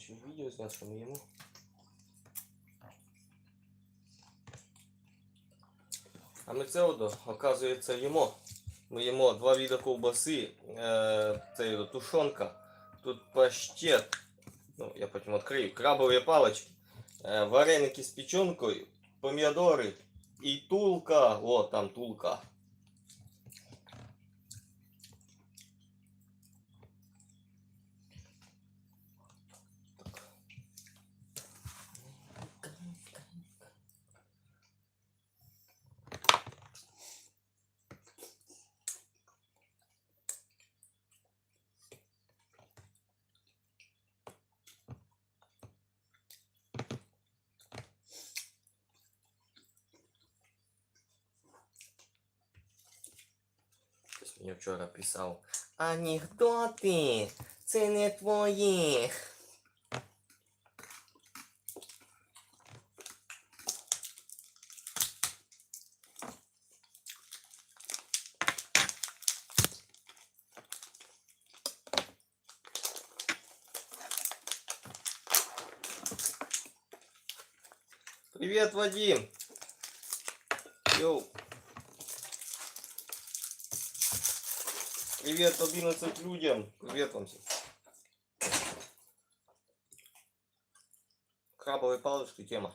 Ще відео що ми їмо. А ми це одо, оказується, їмо. Ми їмо два вида ковбаси, е, це його тушонка, тут паштет, ну я потім відкрию, крабові палички, е, вареники з печенкою, помідори і тулка, о, там тулка. Мені вчора писав. Анекдоти, це не твої. Привет, Вадим. Йоу. Привет 11 людям. Привет вам всем. Крабовые палочки тема.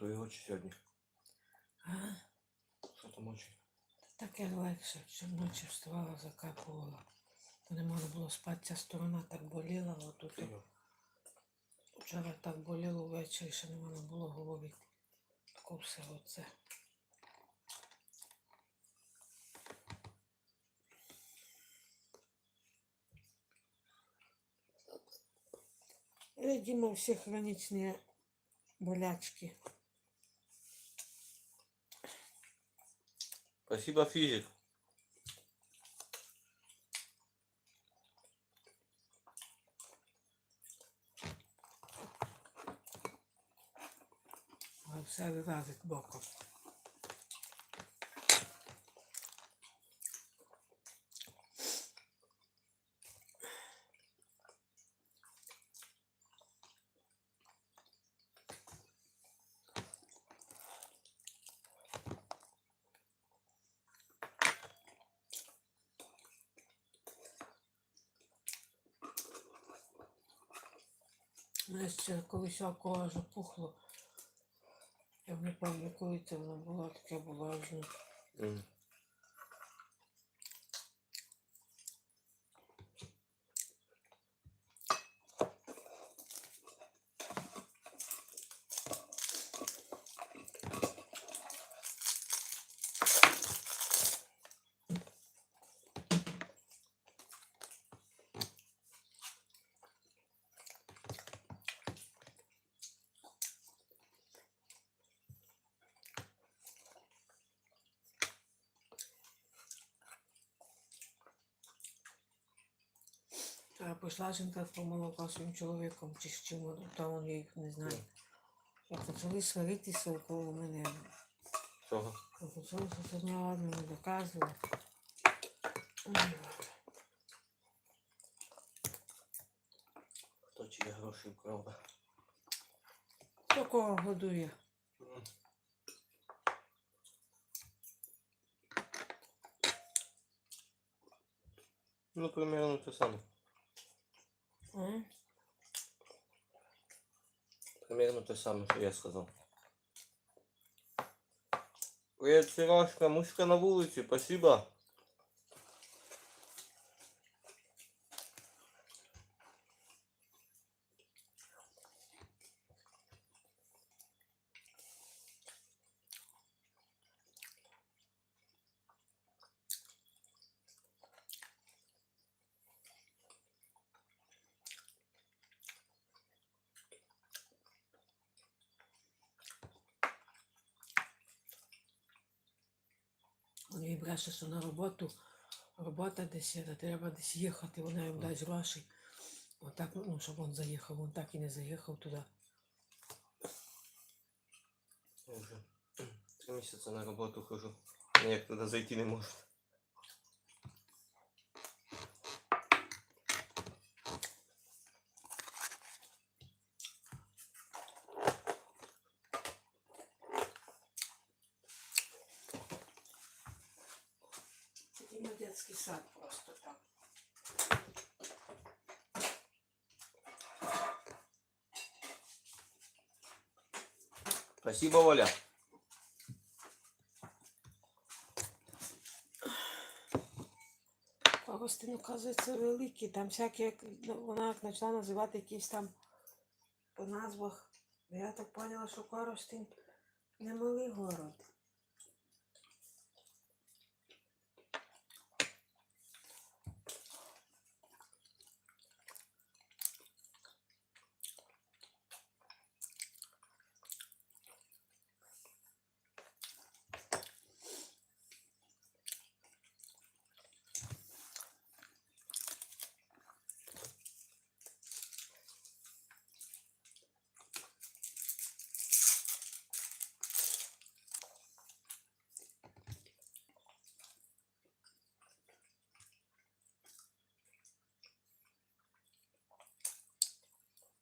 То його чи сьогодні? А? Що там очі? Таке легше, що вночі вставала, закапувала. То не можна було спати, ця сторона так боліла, а тут вчора так боліло ввечері, що не можна було говорити. Тако все оце. Видимо, все хронічні болячки. Спасибо, физик. А все вилазить боком. Мене ще колись око аж опухло. Я не пам'ятаю, коли це воно було, таке було аж Вчора прийшла жінка по молоко своїм чоловіком чи з чим, то він їх не знає. Як почали сваритися около мене. Чого? Почали одне одному доказувати. Хто чиї гроші вкрав? Хто кого годує? Ну, примерно те саме. М? Примерно же самое, что я сказал. Привет, Сережка, мушка на улице, спасибо. Вони що на роботу, робота десь треба десь їхати, вона їм дасть гроші. Отак, ну, щоб він заїхав, він так і не заїхав туди. Я три місяці на роботу хожу. Ніяк туди зайти не можу. І на дитячий сад просто так. Спасибо, Оля. Коростин, оказується, великий, там всякі, як- ну, вона як почала називати якісь там по назвах. Я так поняла, що Коростин не малий город.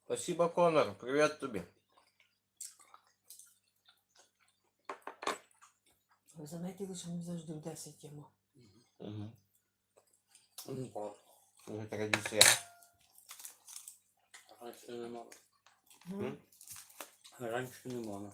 Спасибо, Конор. Привет тебе. Ви заметили, що ми завжди в 10 йому. Угу. Уже традиція. Раньше не можна. М? Раніше не можна.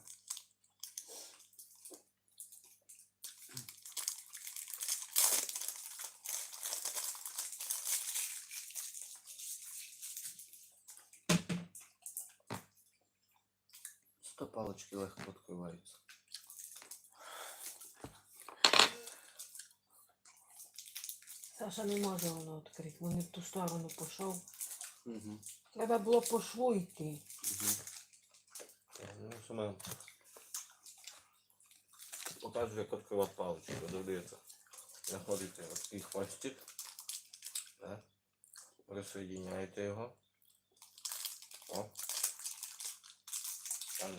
Палочки легко відкриваються. Саша не може воно відкрити, він не в ту сторону пішов. Угу. Треба було по шву йти. Угу. Ну, саме показую, як відкривати паличку. Додається. Знаходите такий хвостик. Да? Присоединяєте його. О. Там.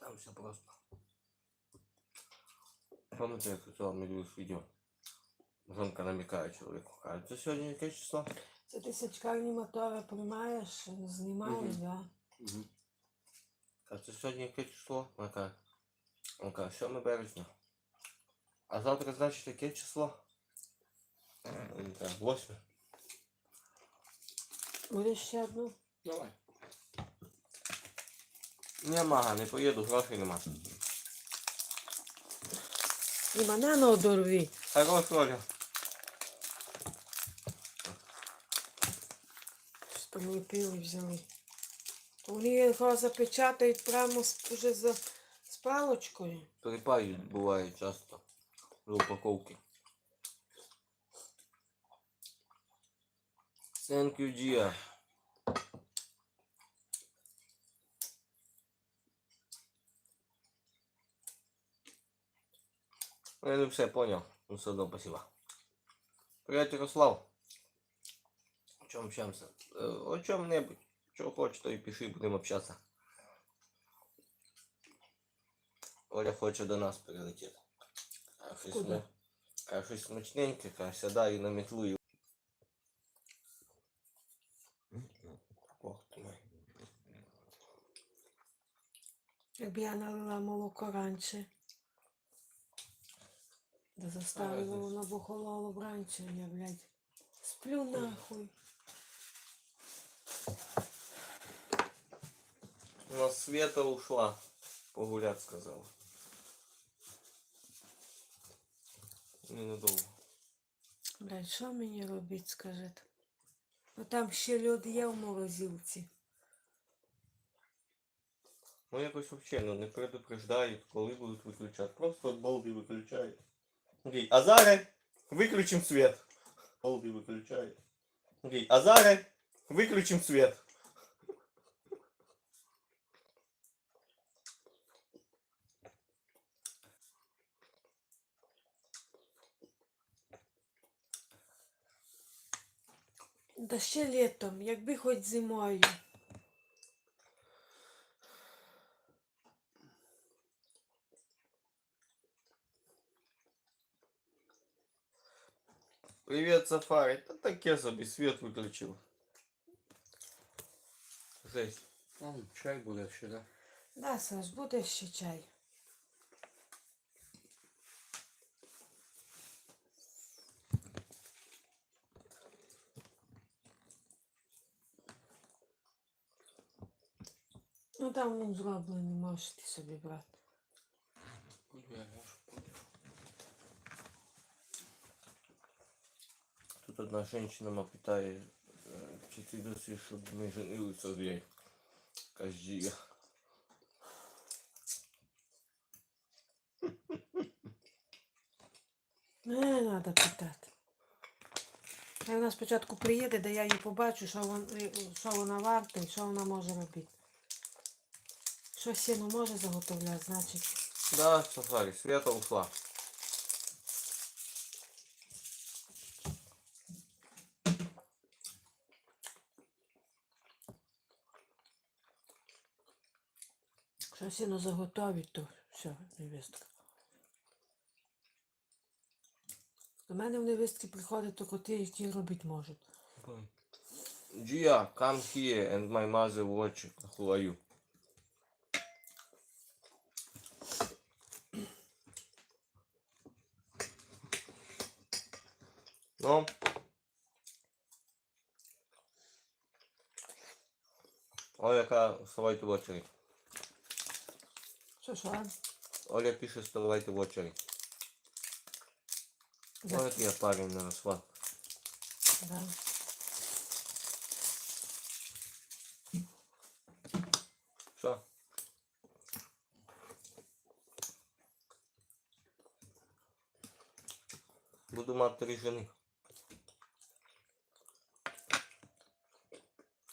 Там все просто. Помните, як я вам дивилось відео? Жонка намікає чоловіку. Каже, це сьогодні яке число? Це ти сачкальні мотори приймаєш, знімаєш, Мгм. да? Угу. Каже, це сьогодні яке число? Вона каже, вона каже, 7 березня. А завтра, значить, яке число? Він каже, 8. Будеш ще одну? Давай. Ні, мага, не поїду, грошей нема. І не одорві. Хорош, Оля. Що ми пили взяли. То вони його запечатають прямо з, уже за, з палочкою. Перепають буває часто. В упаковці. Thank you, dear. Я не все понял. Ну все одно спасибо. Привет, Ярослав. Чем общаемся? Э, О чем-нибудь. Что хочешь, то и пиши, будем общаться. Оля хоче до нас прилетіти. А щось Куди? ми- А щось смачненьке, каже, сідай на метлу і... Якби я налила молоко раніше. Да заставила воно б охололо б я, блядь, сплю нахуй. У нас Света ушла. Погулять сказала. Ненадовго. Блядь, що мені робити, скажете? Ну там ще льод є в морозилці. Ну якось взагалі ну, не предупреждають, коли будуть виключати. Просто от болти виключають. Окей, а зараз виключимо світ. Болти виключають. Окей, а зараз виключимо світ. Да ще літом, якби хоч зимою. Привіт, Сафарі. Та таке собі світ виключив. Жесть. М, Чай буде ще, да? Да, Саш, буде ще чай. Ну там він зроблений, можете собі брати. Буду я ляжу, Тут одна женщина питає, е, чи ти досі, щоб ми женилися в їй. Кажі. Не треба питати. Хай вона спочатку приїде, де я її побачу, що, вон, е, що вона варта і що вона може робити. Що сіно може заготовляти, значить. Да, Сафарі, Света ушла. Що сіно заготовить, то все, невістка. До мене в невістки приходять тільки ті, які робити можуть. Gia, come here and my mother watch who are you. Ну. Оля, яка вставайте в. Що, що? Оля пише, вставайте в очередь. Да. Ой, я парень на расхват. Да. Все. Буду мати три жени.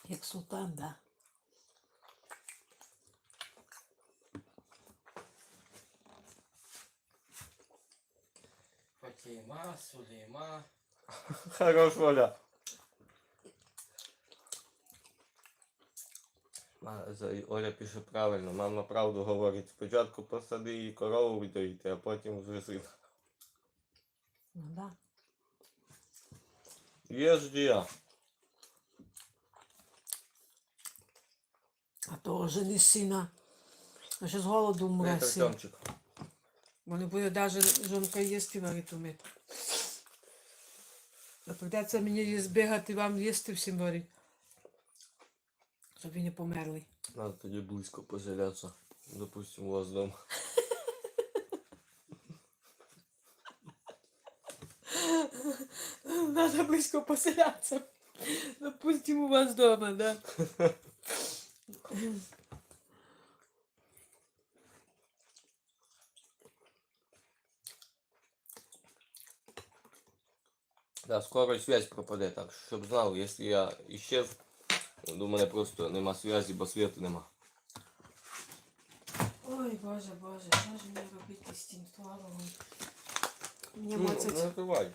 Як султан, да. Фатіма, Сулейма. Хорош, Оля. Оля пише правильно, мама правду говорить. Спочатку посади її корову видоїти, а потім вже сина. Ну да. Є ж дія. А то жени сина. А ще з голоду вмре син. Артемчик. Бо не буде навіть жонка їсти варити вміти. А прийдеться мені збігати, вам їсти всім варити. Щоб ви не померли. Надо тоді близько поселятися. Допустим, у вас дома. Надо близько поселятися. Допустим, у вас дома, да. Да, скоро связь пропаде, так щоб знав, якщо я іщез, до мене просто нема зв'язі, бо світу нема. Ой, боже, боже, що ж мені робити з тим творогом? Мені Ну, моцать. не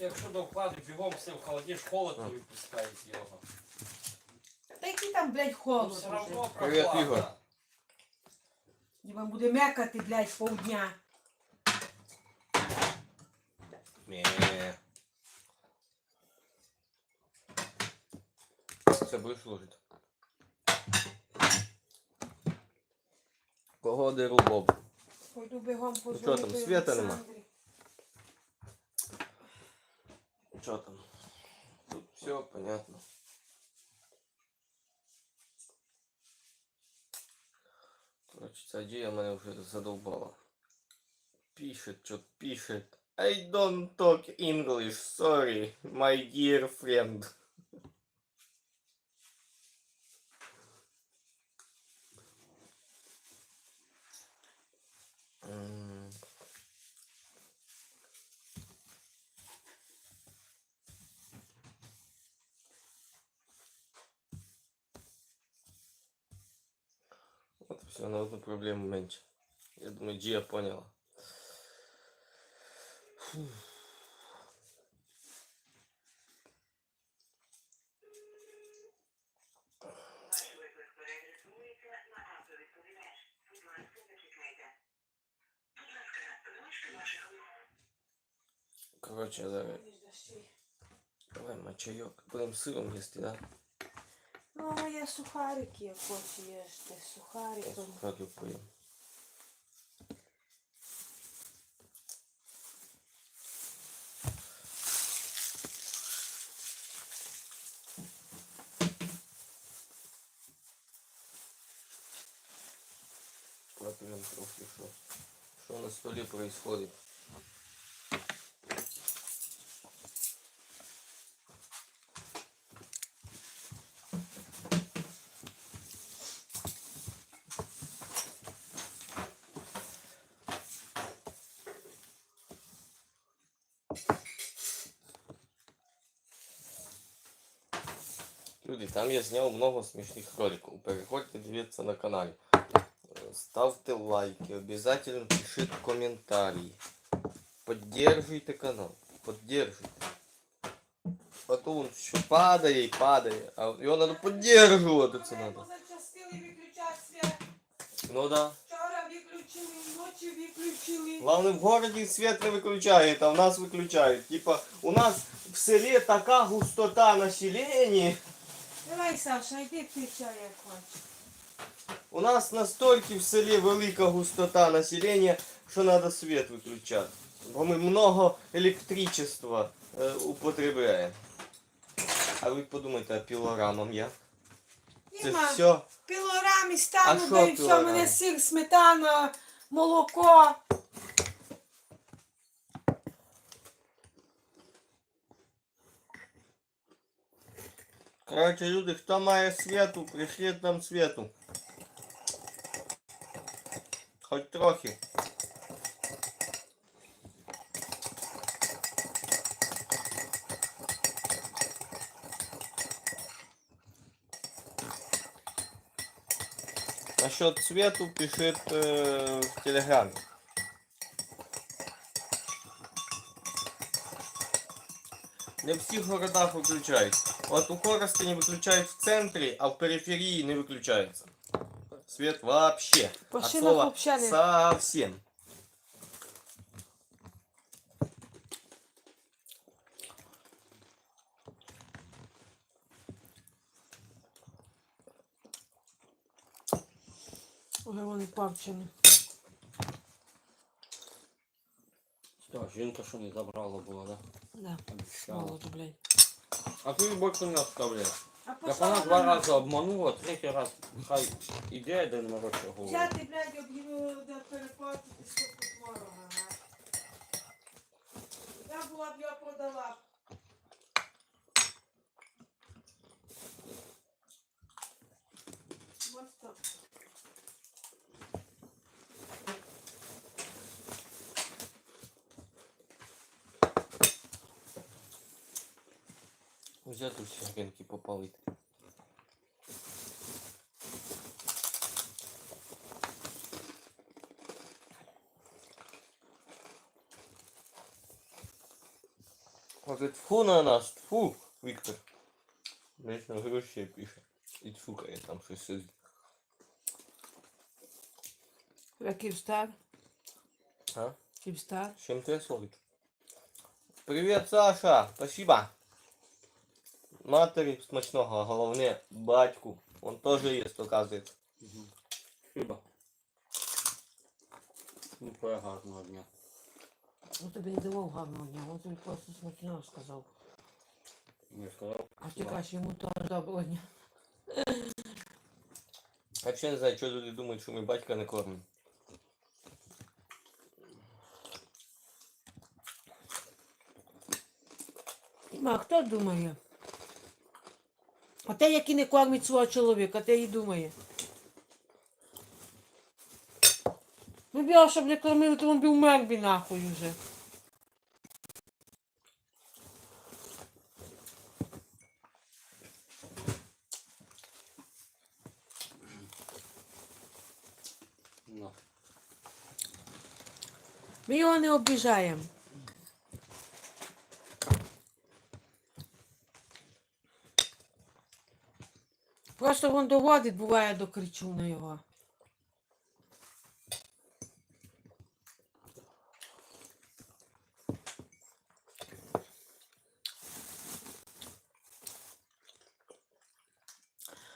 якщо до вкладу бігом все в холодніш, холод не випускає з його. Та який там, блядь, холод Все равно Привіт, прохладно. Ігор. Діма буде мекати, блядь, полдня. Ні. Це будеш ложити. Погоди рубоб. Пойду бігом що там, позвонити света нема? Що там? Тут все понятно. Короче, ця дія мене вже задовбала. Пишет, що пишет. I don't talk English, sorry, my dear friend. Вот все, на одну проблему меньше. Я думаю, Джия поняла. Фу. Ваш виклик перереєструється на автовідповідач. Будь ласка, зачекайте. Будь ласка, залиште ваших Короче, зараз давай мочайок. Будем сыром їсти, да? Ну, а я сухарики, як хочу їсти, Я сухариком. сухарів поїм. Проверим трохи, що на столі происходит. там я зняв много смішних роликів. Переходьте, дивіться на каналі. Е, Ставте лайки, обязательно пишіть коментарі. Поддержуйте канал. Поддержуйте. А то він що падає і падає, а його треба підтримувати це треба. Позачастили виключати світ. Ну да. Вчора виключили, ночі виключили. Главное, в городе свет не выключает, а у нас выключают. Типа, у нас в селе така густота населения. Давай, Саша, йди ти чай, як хочеш. У нас настільки в селі велика густота населення, що треба світ виключати. Бо ми много електричества е, употребляємо. А ви подумайте, а пілорамам як? Це Діма, все. пілорамі А стану, що да і все, пілорами? мене сир, сметана, молоко. Коротше, люди, хто має світу, пришліть нам світу. Хоч трохи. Насчет свету пишет э, в телеграме. Не в всіх городах виключають. От у Коростені виключають в центрі, а в периферії не виключається. Свет вообще. По От шинах слова вообще не. совсем. Уже вони павчені. Жінка що не забрала була, да? Да, Обіцяла. молоду, блядь. А ти більше не оставляєш. А Так вона два рази обманула, третій раз хай іде один мороче голову. Взяти, блядь, об'явили до переплати, ти що тут ворога, га. Я була б його продала. Взяти всі попалити. Говорить, фу на нас, фу, Віктор. Десь на гроші пише. І цукає там щось сидить. Який встав? А? С чем ты солить? Привет, Саша! Спасибо! Матері смачного, а головне батьку. Он тоже есть, оказывается. Мгм. Спасибо. Ну, твоя гарного дня. Ну тобі не давав гарного дня, він тобі просто смачного сказав. Я сказав. А ти кажеш, йому теж доброго дня. Вообще не знаю, что люди думають, що ми батька не кормимо. А хто думає? А те, який не кормить свого чоловіка, те і думає. Ну, б його, щоб не кормили, то він би вмер би нахуй уже. Ну. Ми його не обіжаємо. Просто він доводить, буває, до кричу на його.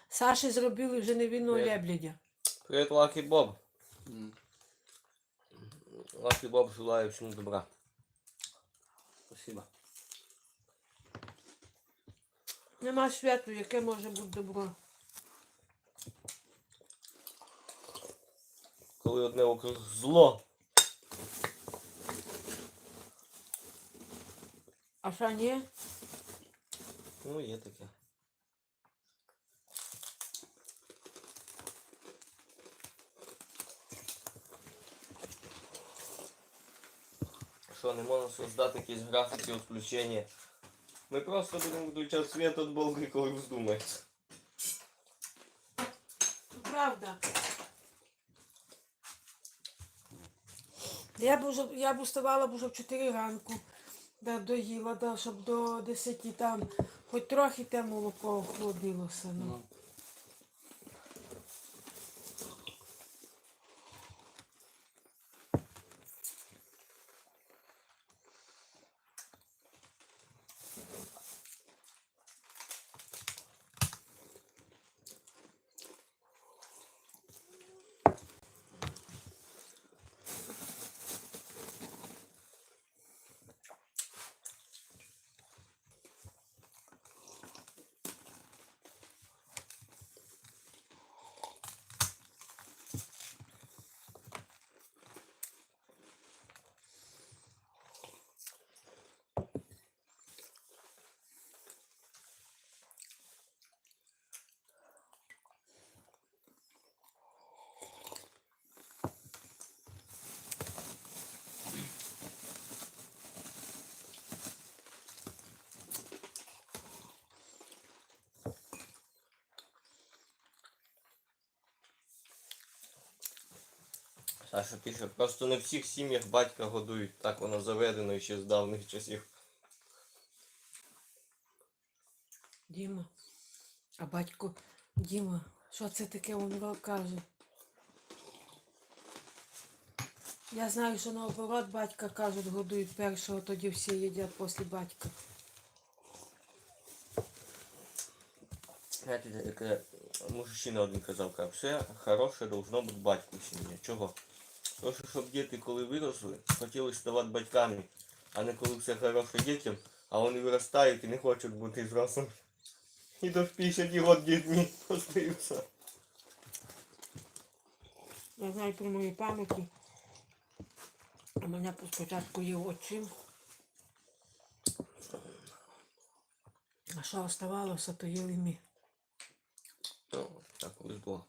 Саші зробили вже невинного Привіт. леблядя. Привет, Лаки Боб. М, Лаки Боб желаю всему добра. Спасибо. Нема святу, яке може бути добро. Коли одне округ зло, А що ні? ну є таке. Що, не можна создати якісь графіки відключення? Ми просто будемо виключати світ від Бога, коли вздумається. Правда. Я б уже, я б уставала б уже в 4 ранку, да, доїла, да, щоб до 10 там хоч трохи те молоко охолодилося. Ну. Ну. Саша пише, просто не в всіх сім'ях батька годують. Так воно заведено ще з давніх часів. Діма. А батько, Діма, що це таке він каже? Я знаю, що наоборот батька кажуть, годують першого, тоді всі їдять після батька. Знаєте, мужчина один казав, каже, все хороше должно бути батьку в сім'ї. Чого? Тому щоб діти, коли виросли, хотіли ставати батьками, а не коли все хороше дітям, а вони виростають і не хочуть бути взрослими. І до 50 років дітьми остаються. Я знаю про мої пам'яті. У мене спочатку є отчим. А що оставалося, то їли ми. Ну, так колись було.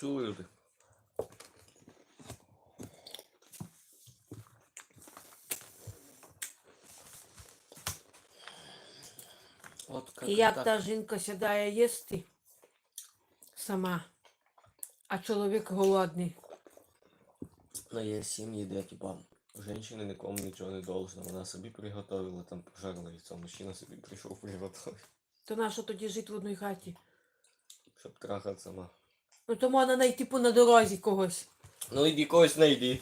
Чули люди? От І як та жінка сідає їсти сама, а чоловік голодний. Ну, є сім'ї, де типа Женщина нікому нічого не должна. Вона собі приготовила, там пожарила яйцо. Мужчина собі прийшов приготовив, То нащо тоді жити в одній хаті? щоб трахати сама. Ну то можна знайти по на дорозі когось. Ну іди когось знайди.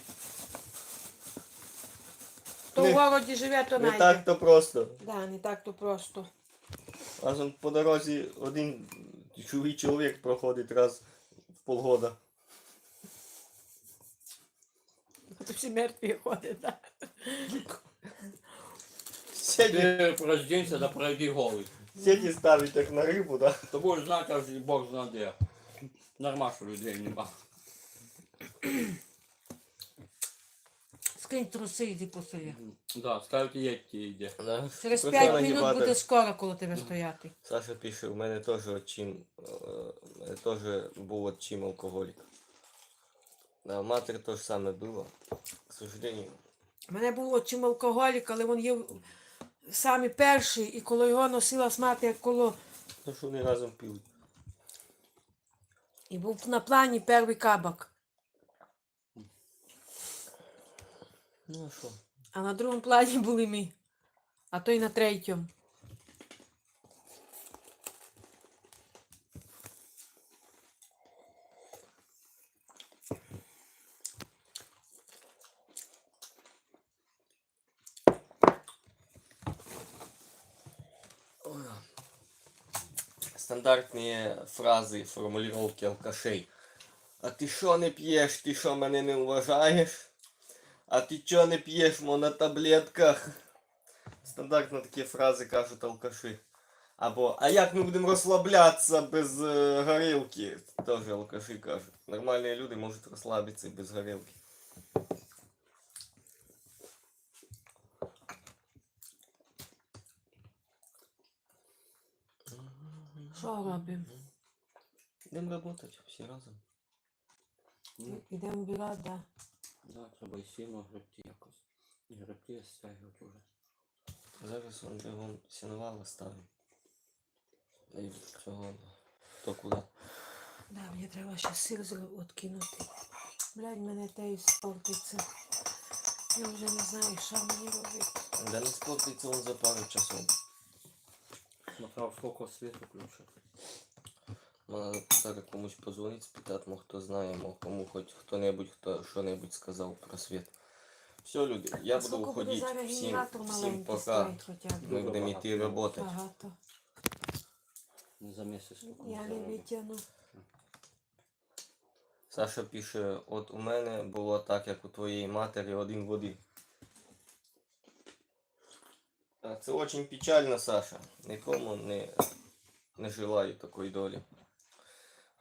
Не- в городі живе, то Не так то просто. Да, не так то просто. Аж он по дорозі один чужий чоловік проходить раз в полгода. То всі мертві ходять, да. Сеті, Ти роздінься да пройди голий. сеті ставить як на рибу, да? То будеш знати, аж Бог знає де. Норма, що людей нема. Скинь труси, йди посиди. Да, як ті йде. да. Через Просто 5 нагибати. минут буде скоро коло тебе стояти. Саша пише, у мене теж отчим, е, у мене теж був отчим алкоголік. Да, матері теж саме було. К сожалению. У мене був отчим алкоголік, але він є самі перший, і коли його носила смати, як коло. Ну що вони разом пили. І був на плані перший кабак. Ну що? А на другому плані були ми. А то й на третьому. Стандартні фрази, формулировки алкашей. А ти що не п'єш, ти що мене не вважаєш? А ти чо не п'єш, мо на таблетках? Стандартно такі фрази кажуть алкаші. Або, а як ми будемо розслаблятися без е, горілки? Теж алкаші кажуть. Нормальні люди можуть розслабитися без горілки. Що робимо? Йдемо працювати всі разом. Ну, Ідемо вбирати, да. да, треба і сіно гребти якось. І гребти стягувати вже. Зараз он бігом сінувало ставимо. І цього хто куди. Да, мені треба ще сир зро- откинути. Блядь, мене те і спортиться. Я вже не знаю, що мені робити. Да не спортиться он за пару часов. Смотрав, сколько світу включив. Надо зараз комусь позвонити, спитати, мо хто знає, мо кому хоч хто-небудь, хто що-небудь сказав про світ. Все, люди, я А буду уходити. Всім, всім пока. Ми будемо йти працювати. Багато. Не за місяць. Я не витягну. Саша пише, от у мене було так, як у твоєї матері, один в один. А Це дуже печально, Саша. Нікому не, не желаю такої долі.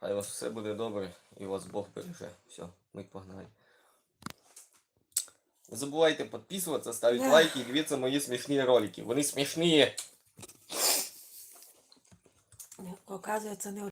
Хай у вас все буде добре і вас Бог береже. Все, ми погнали. Не забувайте підписуватися, ставити yeah. лайки і дивитися мої смішні ролики. Вони смішні. Оказується, не